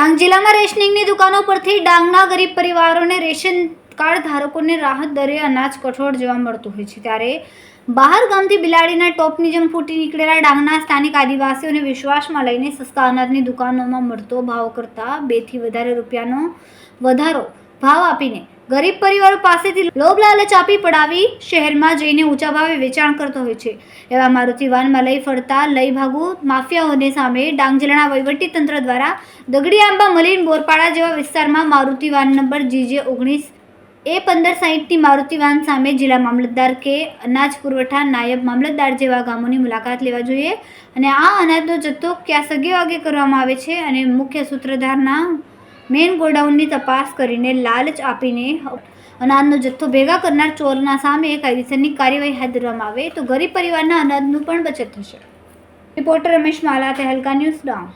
ડાંગ જિલ્લામાં રેશનિંગની દુકાનો પરથી ડાંગના ગરીબ પરિવારોને રેશન કાર્ડ ધારકોને રાહત દરે અનાજ કઠોળ જોવા મળતું હોય છે. ત્યારે બહાર ગામથી બિલાડીના ટોપની જેમ ફૂટી નીકળેલા ડાંગના સ્થાનિક આદિવાસીઓને વિશ્વાસમાં લઈને સસ્તા અનાજની દુકાનોમાં મળતો ભાવ કરતાં બેથી વધારે રૂપિયાનો વધારો ભાવ આપીને ગરીબ પરિવારો પાસેથી લોભ લાલચ આપી પડાવી શહેરમાં જઈને ઊંચા ભાવે વેચાણ કરતો હોય છે. એવા મારુતિ વાનમાં લઈ ફરતા લઈ ભાગુ માફિયાઓને સામે ડાંગ જિલ્લાના તંત્ર દ્વારા દગડી આંબા મલીન બોરપાડા જેવા વિસ્તારમાં મારુતિ વાન નંબર જીજે ઓગણીસ એ પંદર સાહીઠની મારુતિ વાન સામે જિલ્લા મામલતદાર કે અનાજ પુરવઠા નાયબ મામલતદાર જેવા ગામોની મુલાકાત લેવા જોઈએ. અને આ અનાજનો જથ્થો ક્યાં સગે વાગે કરવામાં આવે છે અને મુખ્ય સૂત્રધારના મેઇન ગોડાઉનની તપાસ કરીને લાલચ આપીને અનાજનો જથ્થો ભેગા કરનાર ચોરના સામે કાયદેસરની કાર્યવાહી હાથ ધરવામાં આવે તો ગરીબ પરિવારના અનાજનું પણ બચત થશે. Reporter Ramesh Mala, Tehelka news Dang